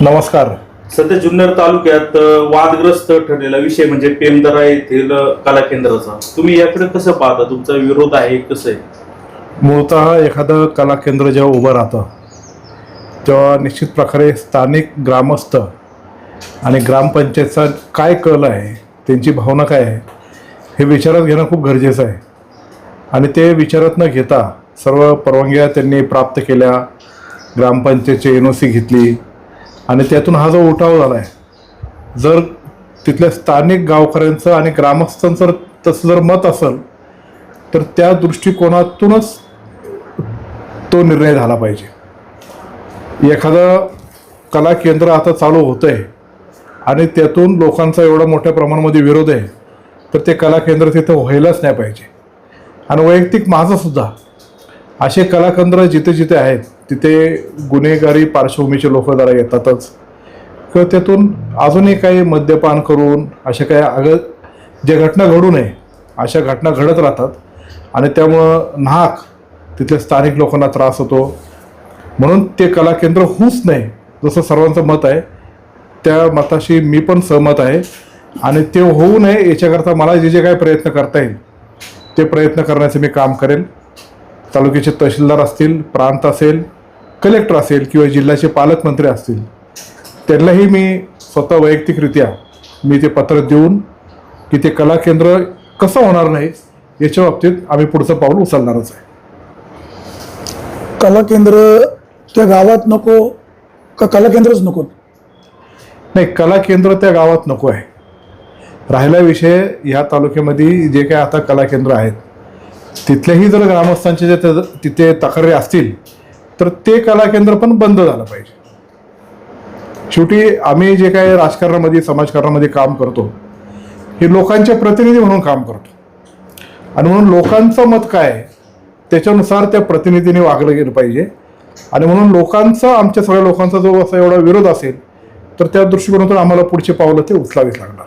नमस्कार. सध्या जुन्नर तालुक्यात वादग्रस्त ठरलेला विषय म्हणजे पेमदरा येथील कला केंद्राचा. तुम्ही याकडे कसं पाहता? तुमचा विरोध आहे कसं आहे? मूळतः एखादं कला केंद्र जेव्हा उभं राहतं तेव्हा निश्चित प्रकारे स्थानिक ग्रामस्थ आणि ग्रामपंचायतचा काय कल आहे त्यांची भावना काय आहे हे विचारात घेणं खूप गरजेचं आहे. आणि ते विचारात न घेता सर्व परवानग्या त्यांनी प्राप्त केल्या ग्रामपंचायतची एन ओ सी घेतली आणि त्यातून हा जो उठाव झाला आहे जर तिथल्या स्थानिक गावकऱ्यांचं आणि ग्रामस्थांचं जर तसं जर मत असेल तर त्या दृष्टिकोनातूनच तो निर्णय झाला पाहिजे. एखादं कला केंद्र आता चालू होतं आहे आणि त्यातून लोकांचा एवढा मोठ्या प्रमाणामध्ये विरोध आहे तर ते कला केंद्र तिथं व्हायलाच नाही पाहिजे. आणि वैयक्तिक माझंसुद्धा असे कलाकेंद्र जिथे जिथे आहेत तिथे गुन्हेगारी पार्श्वभूमीचे लोक जरा येतातच. किंवा त्यातून अजूनही काही मद्यपान करून अशा काही अग जे घटना घडू नये अशा घटना घडत राहतात. आणि त्यामुळं नाहक तिथल्या स्थानिक लोकांना त्रास होतो. म्हणून ते कला केंद्र होऊच नाही जसं सर्वांचं मत आहे. त्या मताशी मी पण सहमत आहे. आणि ते होऊ नये याच्याकरता मला जे जे काही प्रयत्न करता येईल ते प्रयत्न करण्याचं मी काम करेन. तालुक्याचे तहसीलदार असतील प्रांत असेल कलेक्टर असेल किंवा जिल्ह्याचे पालकमंत्री असतील त्यांनाही मी स्वतः वैयक्तिकरित्या मी ते पत्र देऊन की ते कला केंद्र कसं होणार नाही याच्या बाबतीत आम्ही पुढचं पाऊल उचलणारच आहे. कला केंद्र त्या गावात नको का कला केंद्रच नको? नाही कला केंद्र त्या गावात नको आहे. राहिला विषय ह्या तालुक्यामध्ये जे काही आता कला केंद्र आहेत तिथल्याही जर ग्रामस्थांचे जे तिथे तक्रारी असतील तर ते कला केंद्र पण बंद झालं पाहिजे. शेवटी आम्ही जे काही राजकारणामध्ये समाजकारणामध्ये काम करतो हे लोकांचे प्रतिनिधी म्हणून काम करतो. आणि म्हणून लोकांचं मत काय त्याच्यानुसार त्या प्रतिनिधीने वागलं गेलं पाहिजे. आणि म्हणून लोकांचा आमच्या सगळ्या लोकांचा जो असा एवढा विरोध असेल तर त्या दृष्टिकोनातून आम्हाला पुढचे पावलं ते उचलावीच लागणार.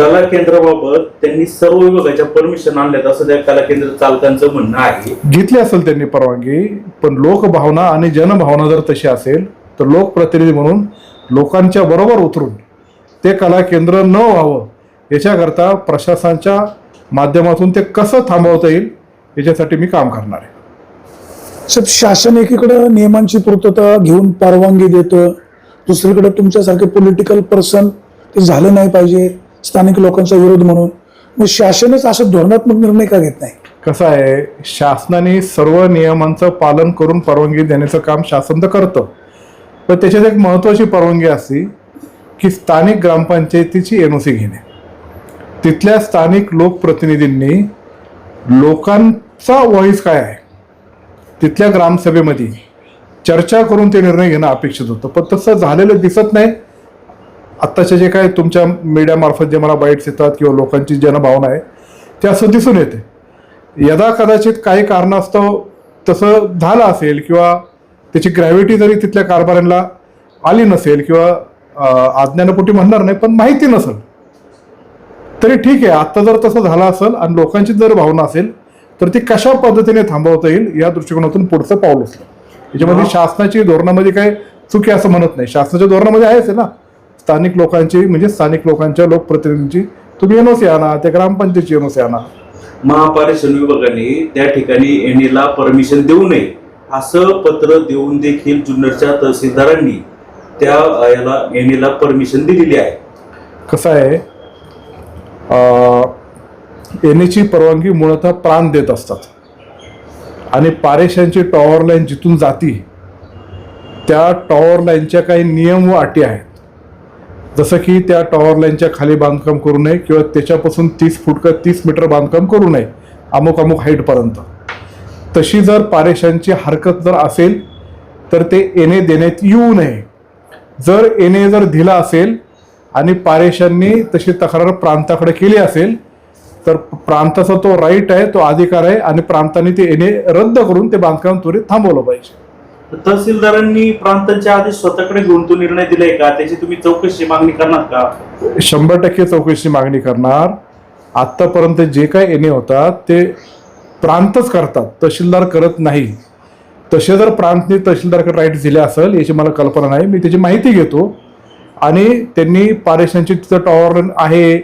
कला केंद्राबाबत त्यांनी सर्व विभागाच्या परमिशन आणल्यात असं त्या कला केंद्र चालकांचं म्हणणं आहे. घेतली असेल त्यांनी परवानगी पण लोकभावना आणि जनभावना जर तशी असेल तर लोकप्रतिनिधी म्हणून लोकांच्या बरोबर उतरून ते कला केंद्र न व्हावं याच्याकरता प्रशासनाच्या माध्यमातून ते कसं थांबवता येईल याच्यासाठी मी काम करणार आहे. साहेब शासन एकीकडे नियमांची पूर्तता घेऊन परवानगी देतं दुसरीकडे तुमच्यासारखे पॉलिटिकल पर्सन ते झालं नाही पाहिजे. स्थानिक लोकांचा विरोध म्हणून. मग शासनच असं धोरणात्मक निर्णय का घेत नाही? कसं आहे शासनाने सर्व नियमांचं पालन करून परवानगी देण्याचं काम शासन तर करतं. पण त्याच्यात एक महत्त्वाची परवानगी असते की स्थानिक ग्रामपंचायतीची एन ओ सी घेणे. तिथल्या स्थानिक लोकप्रतिनिधींनी लोकांचा व्हॉइस काय आहे? तिथल्या ग्रामसभेमध्ये चर्चा करून ते निर्णय घेणं अपेक्षित होतं. पण तसं झालेलं दिसत नाही. आत्ताचे जे काय तुमच्या मीडियामार्फत जे मला बाईट्स येतात किंवा लोकांची जनभावना आहे ते असं दिसून येते. यदा कदाचित काही कारणास्तव तसं झालं असेल किंवा त्याची ग्रॅव्हिटी जरी तिथल्या कारभाऱ्यांना आली नसेल किंवा अं, अज्ञानपोटी म्हणणार नाही पण माहिती नसेल तरी ठीक आहे. आत्ता जर तसं झालं असेल आणि लोकांची जर भावना असेल तर ती कशा पद्धतीने थांबवता येईल या दृष्टिकोनातून पुढचं पाऊल उचलं. याच्यामध्ये शासनाची धोरणामध्ये काय चुकी असं म्हणत नाही. शासनाच्या धोरणामध्ये आहेच आहे ना. स्थानिक लोकांची म्हणजे स्थानिक लोकांच्या लोकप्रतिनिधींची. तुम्ही एनओसी आणा त्या ग्रामपंचायतची एनओसी आणा महापारेषण विभागाने त्या ठिकाणी एनएला परमिशन देऊ नये असं पत्र देऊन देखील जुन्नरच्या तहसीलदारांनी त्या याला एनएला परमिशन दिलेली आहे. कसं आहे येण्याची परवानगी मुळतः प्राण देत असतात. आणि पारेशांची टॉवर लाईन जिथून जाती त्या टॉवर लाईनच्या काही नियम व अटी आहेत. जसं की त्या टॉवर लाईनच्या खाली बांधकाम करू नये किंवा त्याच्यापासून तीस फूट का तीस मीटर बांधकाम करू नये अमुक अमुक हाईटपर्यंत तशी जर पारेशांची हरकत जर असेल तर ते येणे देण्यात येऊ नये. जर येणे जर दिला असेल आणि पारेशांनी तशी तक्रार प्रांताकडे केली असेल तर प्रांताचा तो राईट आहे तो अधिकार आहे आणि प्रांताने ते येणे रद्द करून ते बांधकाम त्वरित थांबवलं पाहिजे. तहसीलदारांनी प्रांतांच्या आधी स्वतःकडे घेऊन तो निर्णय दिलाय का? त्याची तुम्ही चौकशी मागणी करणार का? शंभर टक्के चौकशी मागणी करणार. आत्तापर्यंत जे काय येणे होतात ते प्रांतच करतात. तहसीलदार करत नाही. तसे जर प्रांतने तहसीलदारकडे राईट दिले असेल याची मला कल्पना नाही. मी त्याची माहिती घेतो. आणि त्यांनी पारेशांची तिथं टॉवर आहे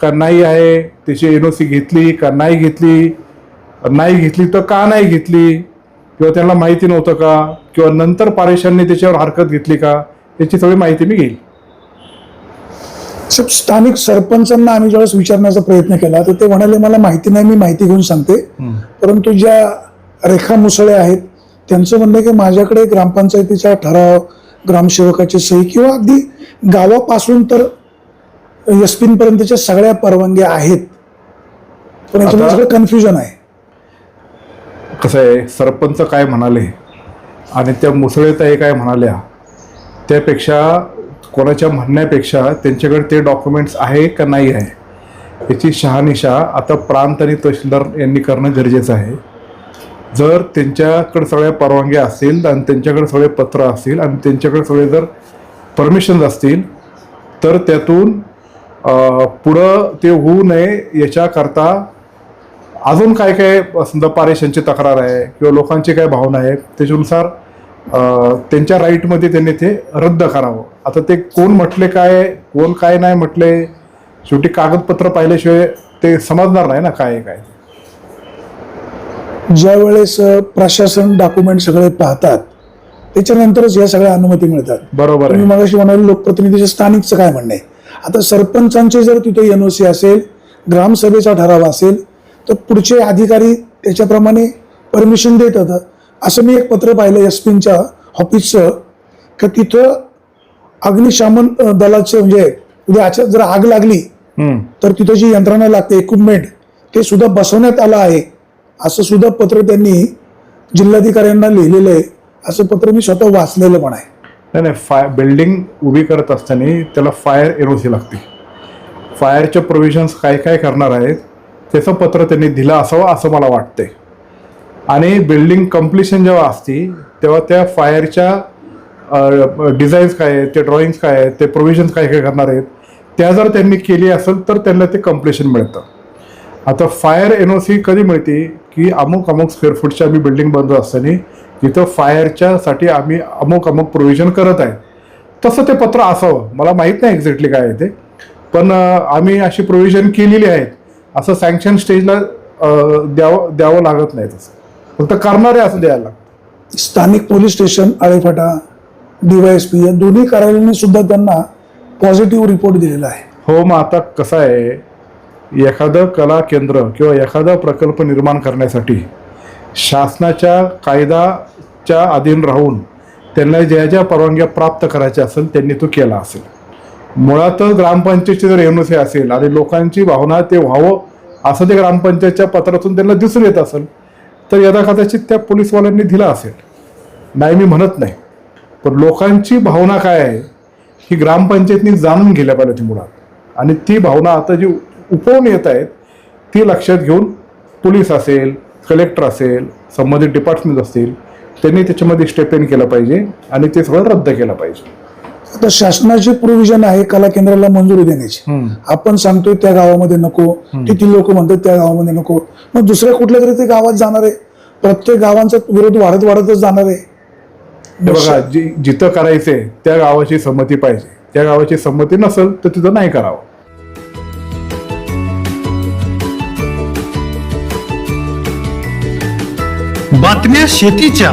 का नाही आहे त्याची एन ओ सी घेतली का नाही घेतली नाही घेतली तर का नाही घेतली? किंवा त्यांना माहिती नव्हतं का? किंवा नंतर पारेशांनी त्याच्यावर हरकत घेतली का? याची सगळी माहिती मी घेईल. स्थानिक सरपंचांना आम्ही ज्यावेळेस विचारण्याचा प्रयत्न केला तर ते म्हणाले मला माहिती नाही मी माहिती घेऊन सांगते. परंतु ज्या रेखा मुसळे आहेत त्यांचं म्हणणं की माझ्याकडे ग्रामपंचायतीचा ठराव ग्रामसेवकाची सही किंवा अगदी गावापासून तर एस पर्यंतच्या सगळ्या परवानग्या आहेत. पण याच्यामध्ये सगळं कन्फ्युजन आहे. कसं आहे सरपंच काय म्हणाले आणि त्या मुसळेताई काय म्हणाल्या त्यापेक्षा कोणाच्या म्हणण्यापेक्षा त्यांच्याकडे ते डॉक्युमेंट्स आहे का नाही आहे याची शहानिशा आता प्रांत आणि तहसीलदार यांनी करणं गरजेचं आहे. जर त्यांच्याकडे सगळ्या परवानग्या असतील आणि त्यांच्याकडे सगळे पत्र असतील आणि त्यांच्याकडे सगळे जर परमिशन्स असतील तर त्यातून पुढं ते होऊ नये याच्याकरता अजून काय काय समजा पारेशांची तक्रार आहे किंवा लोकांची काय भावना आहे त्याच्यानुसार त्यांच्या राईटमध्ये त्यांनी ते रद्द करावं. आता ते कोण म्हटले काय कोण काय नाही म्हटले शेवटी कागदपत्र पाहिल्याशिवाय ते समजणार नाही ना काय काय. ज्या वेळेस प्रशासन डॉक्युमेंट सगळे पाहतात त्याच्यानंतरच या सगळ्या अनुमती मिळतात. बरोबर तुम्ही आहे मगाशी म्हणाले लोकप्रतिनिधीच्या स्थानिकचं काय म्हणणं? आहे आता सरपंचांचे जर तिथे एनओसी असेल ग्रामसभेचा ठराव असेल तर पुढचे अधिकारी त्याच्याप्रमाणे परमिशन देत होतं. असं मी एक पत्र पाहिलं एस पीच्या ऑफिसचं की तिथं अग्निशामन दलाचं म्हणजे उद्या अचानक जर आग लागली. तर तिथं जी यंत्रणा लागते इक्विपमेंट ते सुद्धा बसवण्यात आलं आहे. असं सुद्धा पत्र त्यांनी जिल्हाधिकाऱ्यांना लिहिलेलं आहे. असं पत्र मी स्वतः वाचलेलं पण आहे. नाही नाही फाय बिल्डिंग उभी करत असताना त्याला फायर एनओसी लागते. फायरच्या प्रोव्हिजन्स काय काय करणार आहेत त्याचं पत्र त्यांनी दिलं असावं असं मला वाटतंय. आणि बिल्डिंग कम्प्लिशन जेव्हा असती तेव्हा त्या फायरच्या डिझाईन्स काय आहेत ते ड्रॉइंग्स काय आहेत ते प्रोव्हिजन्स काय काय करणार आहेत त्या जर त्यांनी केली असेल तर त्यांना ते कम्प्लिशन मिळतं. आता फायर एन ओ सी कधी मिळते की अमुक अमुक स्क्वेअर फूटची आम्ही बिल्डिंग बंद असताना तिथं फायरच्या साठी आम्ही अमुक अमुक प्रोव्हिजन करत आहे. तसं ते पत्र असावं. मला माहीत नाही एक्झॅक्टली काय आहे ते. पण आम्ही अशी प्रोव्हिजन केलेली आहेत असं सँक्शन स्टेजला द्यावं द्यावं लागत नाही तसं. फक्त करणारे असं द्यायला लागतं. स्थानिक पोलीस स्टेशन आळेफाटा डीवायएसपी या दोन्ही कार्यालयांनी सुद्धा त्यांना पॉझिटिव्ह रिपोर्ट दिलेला आहे. हो मग आता कसं आहे एखादं कला केंद्र किंवा एखादा प्रकल्प निर्माण करण्यासाठी शासनाच्या कायदाच्या अधीन राहून त्यांना ज्या ज्या परवानग्या प्राप्त करायच्या असेल त्यांनी तो केला असेल. मुळातच ग्रामपंचायतची जर एन असेल आणि लोकांची भावना ते व्हावं असं ते ग्रामपंचायतच्या पत्रातून त्यांना दिसून येत असेल तर यदा कदाचित त्या पोलीसवाल्यांनी दिला असेल. नाही मी म्हणत नाही. पण लोकांची भावना काय आहे ही ग्रामपंचायतनी जाणून गेल्या पाहिजे ती मुळात. आणि ती भावना आता जी उपवून येत आहेत ती लक्षात घेऊन पोलीस असेल कलेक्टर असेल संबंधित डिपार्टमेंट असतील त्यांनी त्याच्यामध्ये स्टेप इन केलं पाहिजे आणि ते सगळं रद्द केलं पाहिजे. आता शासनाची प्रोव्हिजन आहे कला केंद्राला मंजुरी देण्याची. आपण सांगतोय त्या गावामध्ये नको किती लोक म्हणतात त्या गावामध्ये नको. मग दुसऱ्या कुठल्या तरी ते गावात जाणार आहे. प्रत्येक गावांचा विरोध वाढत वाढतच जाणार आहे. हे बघा जि जिथं करायचंय त्या गावाची संमती पाहिजे. त्या गावाची संमती नसेल तर तिथं नाही करावं. बातम्या शेतीच्या.